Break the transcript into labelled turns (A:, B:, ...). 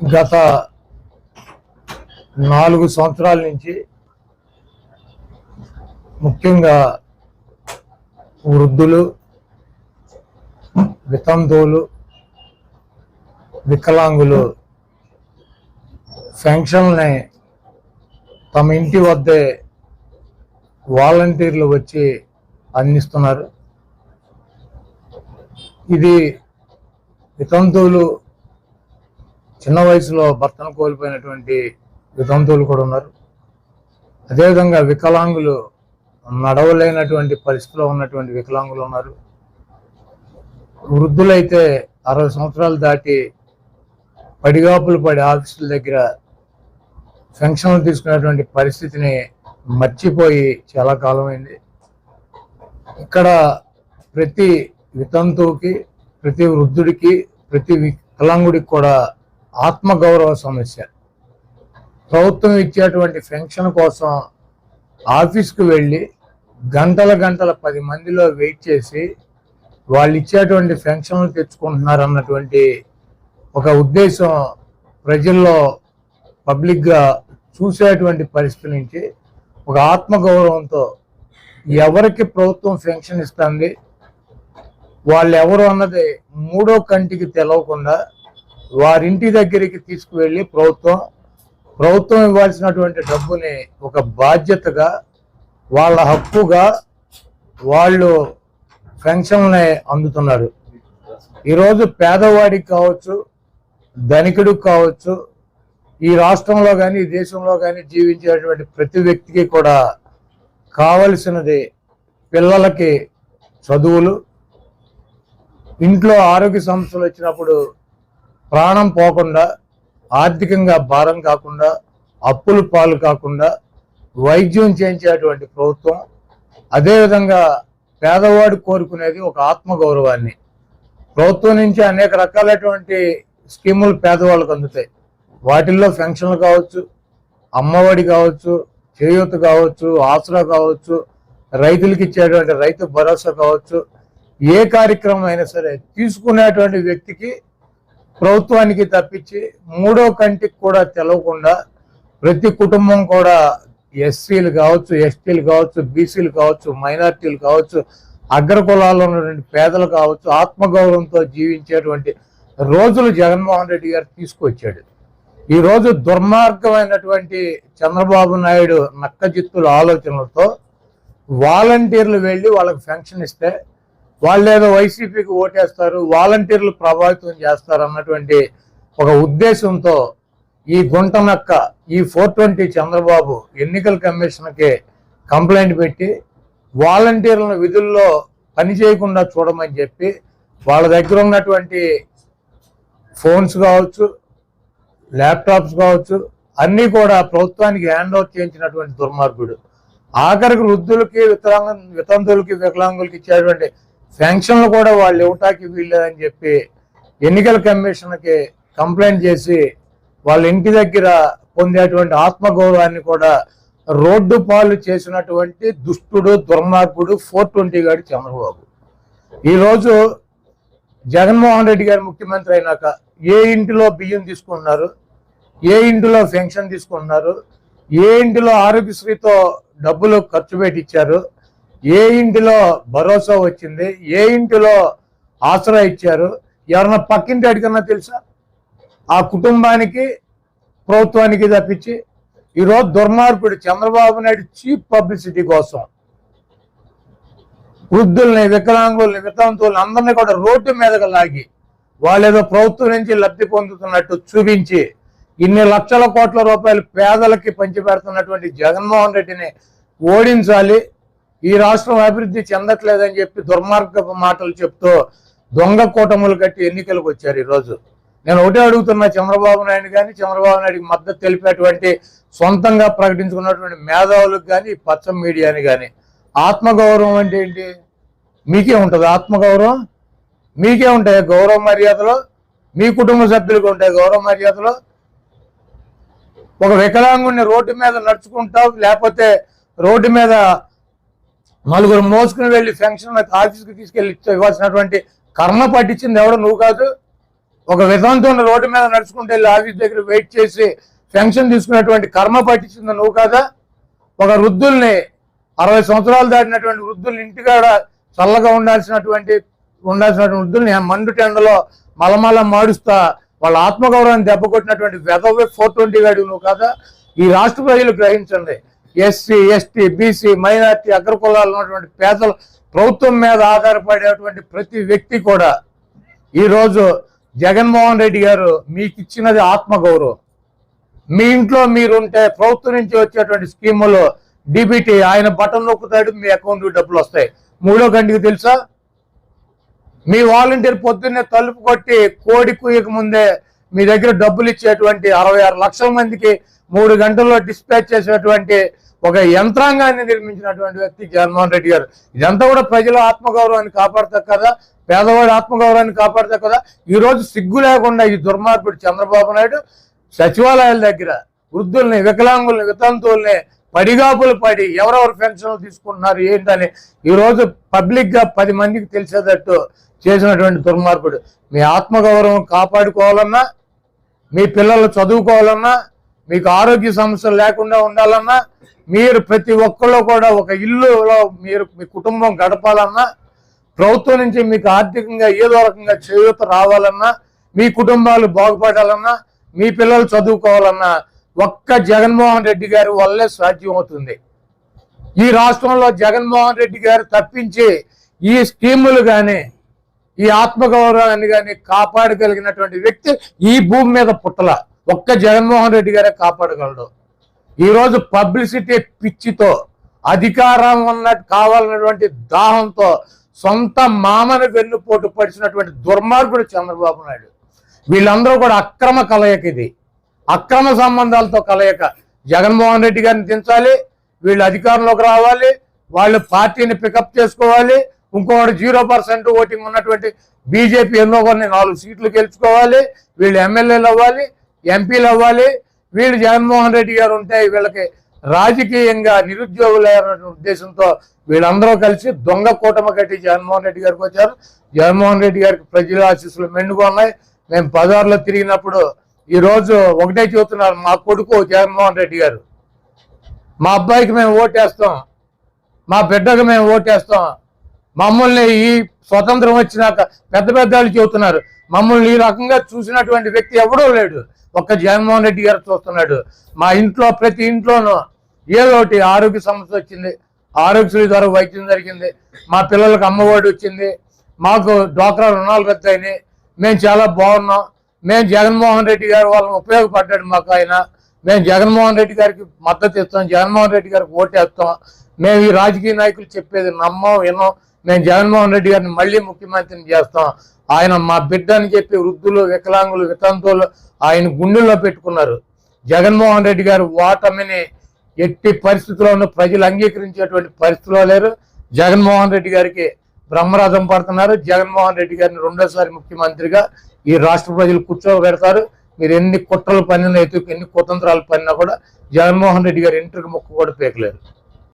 A: గత నాలుగు సంవత్సరాల నుంచి ముఖ్యంగా వృద్ధులు వితంతువులు వికలాంగులు పెన్షన్ని తమ ఇంటి వద్దే వాలంటీర్లు వచ్చి అందిస్తున్నారు. ఇది వితంతువులు చిన్న వయసులో భర్తను కోల్పోయినటువంటి వితంతువులు కూడా ఉన్నారు. అదేవిధంగా వికలాంగులు నడవలేనటువంటి పరిస్థితిలో ఉన్నటువంటి వికలాంగులు ఉన్నారు. వృద్ధులైతే అరవై సంవత్సరాలు దాటి పడిగాపులు పడి ఆఫీసుల దగ్గర పెన్షన్లు తీసుకునేటువంటి పరిస్థితిని మర్చిపోయి చాలా కాలమైంది. ఇక్కడ ప్రతి వితంతువుకి ప్రతి వృద్ధుడికి ప్రతి వికలాంగుడికి కూడా ఆత్మగౌరవ సమస్య. ప్రభుత్వం ఇచ్చేటువంటి పెన్షన్ కోసం ఆఫీస్కి వెళ్ళి గంటల గంటల పది మందిలో వెయిట్ చేసి వాళ్ళు ఇచ్చేటువంటి పెన్షన్లు తెచ్చుకుంటున్నారు అన్నటువంటి ఒక ఉద్దేశం ప్రజల్లో పబ్లిక్గా చూసేటువంటి పరిస్థితి నుంచి ఒక ఆత్మగౌరవంతో ఎవరికి ప్రభుత్వం పెన్షన్ ఇస్తుంది వాళ్ళు ఎవరు అన్నది మూడో కంటికి తెలవకుండా వారింటి దగ్గరికి తీసుకువెళ్ళి ప్రభుత్వం ప్రభుత్వం ఇవ్వాల్సినటువంటి డబ్బుని ఒక బాధ్యతగా వాళ్ళ హక్కుగా వాళ్ళు పెన్షన్లే అందుతున్నారు. ఈరోజు పేదవాడికి కావచ్చు ధనికుడికి కావచ్చు ఈ రాష్ట్రంలో కానీ ఈ దేశంలో కానీ జీవించేటువంటి ప్రతి వ్యక్తికి కూడా కావలసినది పిల్లలకి చదువులు ఇంట్లో ఆరోగ్య సమస్యలు వచ్చినప్పుడు ప్రాణం పోకుండా ఆర్థికంగా భారం కాకుండా అప్పులు పాలు కాకుండా వైద్యం చేయించేటువంటి ప్రభుత్వం అదేవిధంగా పేదవాడు కోరుకునేది ఒక ఆత్మగౌరవాన్ని. ప్రభుత్వం నుంచి అనేక రకాలైనటువంటి స్కీములు పేదవాళ్ళకు అందుతాయి. వాటిల్లో పెన్షన్లు కావచ్చు అమ్మఒడి కావచ్చు చేయూత కావచ్చు ఆసరా కావచ్చు రైతులకు ఇచ్చేటువంటి రైతు భరోసా కావచ్చు ఏ కార్యక్రమం అయినా సరే తీసుకునేటువంటి వ్యక్తికి ప్రభుత్వానికి తప్పించి మూడో కంటికి కూడా తెలవకుండా ప్రతి కుటుంబం కూడా ఎస్సీలు కావచ్చు ఎస్టీలు కావచ్చు బీసీలు కావచ్చు మైనార్టీలు కావచ్చు అగ్రకులాల్లో ఉన్నటువంటి పేదలు కావచ్చు ఆత్మగౌరవంతో జీవించేటువంటి రోజులు జగన్మోహన్ రెడ్డి గారు తీసుకొచ్చాడు. ఈరోజు దుర్మార్గమైనటువంటి చంద్రబాబు నాయుడు నక్కజిత్తుల ఆలోచనలతో వాలంటీర్లు వెళ్ళి వాళ్ళకి పెన్షన్ ఇస్తే వాళ్ళు ఏదో వైసీపీకి ఓటేస్తారు వాలంటీర్లు ప్రభావితం చేస్తారు అన్నటువంటి ఒక ఉద్దేశంతో ఈ గుంట నక్క ఈ ఫోర్ ట్వంటీ చంద్రబాబు ఎన్నికల కమిషన్కి కంప్లైంట్ పెట్టి వాలంటీర్లను విధుల్లో పని చేయకుండా చూడమని చెప్పి వాళ్ళ దగ్గర ఉన్నటువంటి ఫోన్స్ కావచ్చు ల్యాప్టాప్స్ కావచ్చు అన్నీ కూడా ప్రభుత్వానికి హ్యాండ్ ఓవర్ చేయించినటువంటి దుర్మార్గుడు. ఆఖరికి వృద్ధులకి వికలాంగ వితంతులకి వికలాంగులకి ఇచ్చేటువంటి శాంక్షన్లు కూడా వాళ్ళు ఇవ్వటానికి వీల్లేదని చెప్పి ఎన్నికల కమిషన్కి కంప్లైంట్ చేసి వాళ్ళ ఇంటి దగ్గర పొందేటువంటి ఆత్మగౌరవాన్ని కూడా రోడ్డు పాలు చేసినటువంటి దుష్టుడు దుర్మార్గుడు ఫోర్ ట్వంటీ గాడి చంద్రబాబు. ఈరోజు జగన్మోహన్ రెడ్డి గారు ముఖ్యమంత్రి అయినాక ఏ ఇంటిలో బియ్యం తీసుకుంటున్నారు? ఏ ఇంటిలో పెన్షన్ తీసుకుంటున్నారు? ఏ ఇంటిలో ఆరోగ్యశ్రీతో డబ్బులు ఖర్చు పెట్టించారు ఏ ఇంటిలో భరోసా వచ్చింది ఏ ఇంటిలో ఆసరా ఇచ్చారు ఎవరన్నా పక్కింటి అడిగినా తెలుసా? ఆ కుటుంబానికి ప్రభుత్వానికి తప్పించి ఈరోజు దుర్మార్గుడు చంద్రబాబు నాయుడు చీప్ పబ్లిసిటీ కోసం వృద్ధుల్ని వికలాంగుల్ని వితంతువుల్ని అందరినీ కూడా రోడ్డు మీదకి లాగి వాళ్ళేదో ప్రభుత్వం నుంచి లబ్ధి పొందుతున్నట్టు చూపించి ఇన్ని లక్షల కోట్ల రూపాయలు పేదలకి పంచిపెడుతున్నటువంటి జగన్మోహన్ రెడ్డిని ఓడించాలి. ఈ రాష్ట్రం అభివృద్ధి చెందట్లేదని చెప్పి దుర్మార్గపు మాటలు చెప్తూ దొంగ కూటములు కట్టి ఎన్నికలకు వచ్చారు ఈరోజు. నేను ఒకటే అడుగుతున్నా చంద్రబాబు నాయుడు కానీ చంద్రబాబు నాయుడికి మద్దతు తెలిపేటువంటి సొంతంగా ప్రకటించుకున్నటువంటి మేధావులకు కానీ పచ్చ మీడియాని కానీ ఆత్మగౌరవం అంటే ఏంటి? మీకే ఉంటుంది ఆత్మగౌరవం. మీకే ఉంటాయి గౌరవ మర్యాదలు. మీ కుటుంబ సభ్యులకు ఉంటాయి గౌరవ మర్యాదలు. ఒక వికలాంగుని రోడ్డు మీద నడుచుకుంటావు లేకపోతే రోడ్డు మీద నలుగురు మోసుకుని వెళ్ళి ఫంక్షన్ ఆఫీస్కి తీసుకెళ్ళి ఇవ్వాల్సినటువంటి కర్మ పట్టించింది ఎవడు నువ్వు కాదు. ఒక విధంతో రోడ్డు మీద నడుచుకుంటే వెళ్ళి ఆఫీస్ దగ్గర వెయిట్ చేసి పెన్షన్ తీసుకున్నటువంటి కర్మ పట్టించింది నువ్వు కాదా? ఒక వృద్ధుల్ని అరవై సంవత్సరాలు దాటినటువంటి వృద్ధుల్ని ఇంటికాడ చల్లగా ఉండాల్సినటువంటి ఉండాల్సినటువంటి వృద్ధుల్ని మండు టెండలో మలమల మాడుస్తా వాళ్ళ ఆత్మగౌరవాన్ని దెబ్బ కొట్టినటువంటి వెదవే ఫోర్ ట్వంటీ గాడి నువ్వు కాదా? ఈ రాష్ట్ర ప్రజలు గ్రహించండి. ఎస్సీ ఎస్టీ బీసీ మైనార్టీ అగ్రకులాలు ఉన్నటువంటి పేదలు ప్రభుత్వం మీద ఆధారపడేటువంటి ప్రతి వ్యక్తి కూడా ఈరోజు జగన్మోహన్ రెడ్డి గారు మీకు ఇచ్చినది ఆత్మగౌరవం. మీ ఇంట్లో మీరుంటే ప్రభుత్వం నుంచి వచ్చేటువంటి స్కీములు డిబిటీ ఆయన బటన్ నొక్కుతాడు మీ అకౌంట్ డబ్బులు వస్తాయి. మూడో గంటకి తెలుసా? మీ వాలంటీర్ పొద్దున్నే తలుపు కొట్టి కోడి కుయ్యక ముందే మీ దగ్గర డబ్బులు ఇచ్చేటువంటి అరవై ఆరు లక్షల మందికి మూడు గంటల్లో డిస్పాచ్ చేసేటువంటి ఒక యంత్రాంగాన్ని నిర్మించినటువంటి వ్యక్తి జగన్మోహన్ రెడ్డి గారు. ఇదంతా కూడా ప్రజల ఆత్మగౌరవాన్ని కాపాడతారు కదా పేదవాడి ఆత్మగౌరవాన్ని కాపాడతా కదా ఈరోజు సిగ్గు లేకుండా ఈ దుర్మార్గుడు చంద్రబాబు నాయుడు సచివాలయాల దగ్గర వృద్ధుల్ని వికలాంగుల్ని వితంతువుల్ని పడిగాపులు పడి ఎవరెవరు పెన్షన్లు తీసుకుంటున్నారు ఏంటని ఈరోజు పబ్లిక్గా పది మందికి తెలిసేటట్టు చేసినటువంటి దుర్మార్పుడు మీ ఆత్మగౌరవం కాపాడుకోవాలన్నా మీ పిల్లలు చదువుకోవాలన్నా మీకు ఆరోగ్య సమస్యలు లేకుండా ఉండాలన్నా మీరు ప్రతి ఒక్కళ్ళు కూడా ఒక ఇల్లులో మీరు మీ కుటుంబం గడపాలన్నా ప్రభుత్వం నుంచి మీకు ఆర్థికంగా ఏదో రకంగా చేయూత రావాలన్నా మీ కుటుంబాలు బాగుపడాలన్నా మీ పిల్లలు చదువుకోవాలన్నా ఒక్క జగన్మోహన్ రెడ్డి గారి వల్లే సాధ్యం అవుతుంది. ఈ రాష్ట్రంలో జగన్మోహన్ రెడ్డి గారు తప్పించి ఈ స్కీములు కానీ ఈ ఆత్మగౌరవాన్ని కానీ కాపాడగలిగినటువంటి వ్యక్తి ఈ భూమి మీద పుట్టల. ఒక్క జగన్మోహన్ రెడ్డి గారే కాపాడగలడు. ఈరోజు పబ్లిసిటీ పిచ్చితో అధికారం ఉన్న కావాలన్నటువంటి దాహంతో సొంత మామను వెన్నుపోటు పడిచినటువంటి దుర్మార్గుడు చంద్రబాబు నాయుడు. వీళ్ళందరూ కూడా అక్రమ కలయిక ఇది. అక్రమ సంబంధాలతో కలయిక. జగన్మోహన్ రెడ్డి గారిని దించాలి వీళ్ళు అధికారంలోకి రావాలి వాళ్ళు పార్టీని పికప్ చేసుకోవాలి ఇంకొకటి జీరో పర్సెంట్ ఓటింగ్ ఉన్నటువంటి బీజేపీ ఎన్నో కొన్ని నాలుగు సీట్లు గెలుచుకోవాలి వీళ్ళు ఎమ్మెల్యేలు అవ్వాలి ఎంపీలు అవ్వాలి. వీళ్ళు జగన్మోహన్ రెడ్డి గారు ఉంటే వీళ్ళకి రాజకీయంగా నిరుద్యోగులు ఉద్దేశంతో వీళ్ళందరూ కలిసి దొంగ కూటమి కట్టి జగన్మోహన్ రెడ్డి గారికి వచ్చారు. జగన్మోహన్ రెడ్డి గారికి ప్రజల ఆశీస్సులు మెండుగా ఉన్నాయి. మేము బజార్లో తిరిగినప్పుడు ఈరోజు ఒకటే చెబుతున్నారు మా కొడుకు జగన్మోహన్ రెడ్డి గారు. మా అబ్బాయికి మేము ఓటేస్తాం. మా బిడ్డకు మేము ఓటేస్తాం. మమ్మల్ని ఈ స్వతంత్రం వచ్చినాక పెద్ద పెద్ద వాళ్ళు చెబుతున్నారు. మమ్మల్ని ఈ రకంగా చూసినటువంటి వ్యక్తి ఎవడో లేడు. ఒక్క జగన్మోహన్ రెడ్డి గారు చూస్తున్నాడు. మా ఇంట్లో ప్రతి ఇంట్లోనూ ఏదో ఒకటి ఆరోగ్య సమస్య వచ్చింది. ఆరోగ్యశ్రీ ద్వారా వైద్యం జరిగింది. మా పిల్లలకు అమ్మఒడి వచ్చింది. మాకు డ్వాక్రా రుణాలు రద్దు అయినాయి మేము చాలా బాగున్నాం. మేము జగన్మోహన్ రెడ్డి గారు వాళ్ళని ఉపయోగపడ్డాడు మాకు ఆయన. మేము జగన్మోహన్ రెడ్డి గారికి మద్దతు ఇస్తాం. జగన్మోహన్ రెడ్డి గారికి ఓటేస్తాం మేము ఈ రాజకీయ నాయకులు చెప్పేది నమ్మం వినం. మేము జగన్మోహన్ రెడ్డి గారిని మళ్ళీ ముఖ్యమంత్రిని చేస్తాం. ఆయన మా బిడ్డ అని చెప్పి వృద్ధులు వికలాంగులు వితంతువులు ఆయన గుండెల్లో పెట్టుకున్నారు. జగన్మోహన్ రెడ్డి గారు ఓటమిని ఎట్టి పరిస్థితుల్లోనూ ప్రజలు అంగీకరించేటువంటి పరిస్థితిలో లేరు. జగన్మోహన్ రెడ్డి గారికి బ్రహ్మరథం పడుతున్నారు. జగన్మోహన్ రెడ్డి గారిని రెండోసారి ముఖ్యమంత్రిగా ఈ రాష్ట్ర ప్రజలు కూర్చోబెడతారు. మీరు ఎన్ని కుట్రలు పన్నినా ఎన్ని కుతంత్రాలు పన్నినా కూడా జగన్మోహన్ రెడ్డి గారి ఇంటికి ముక్కు కూడా పేకలేరు.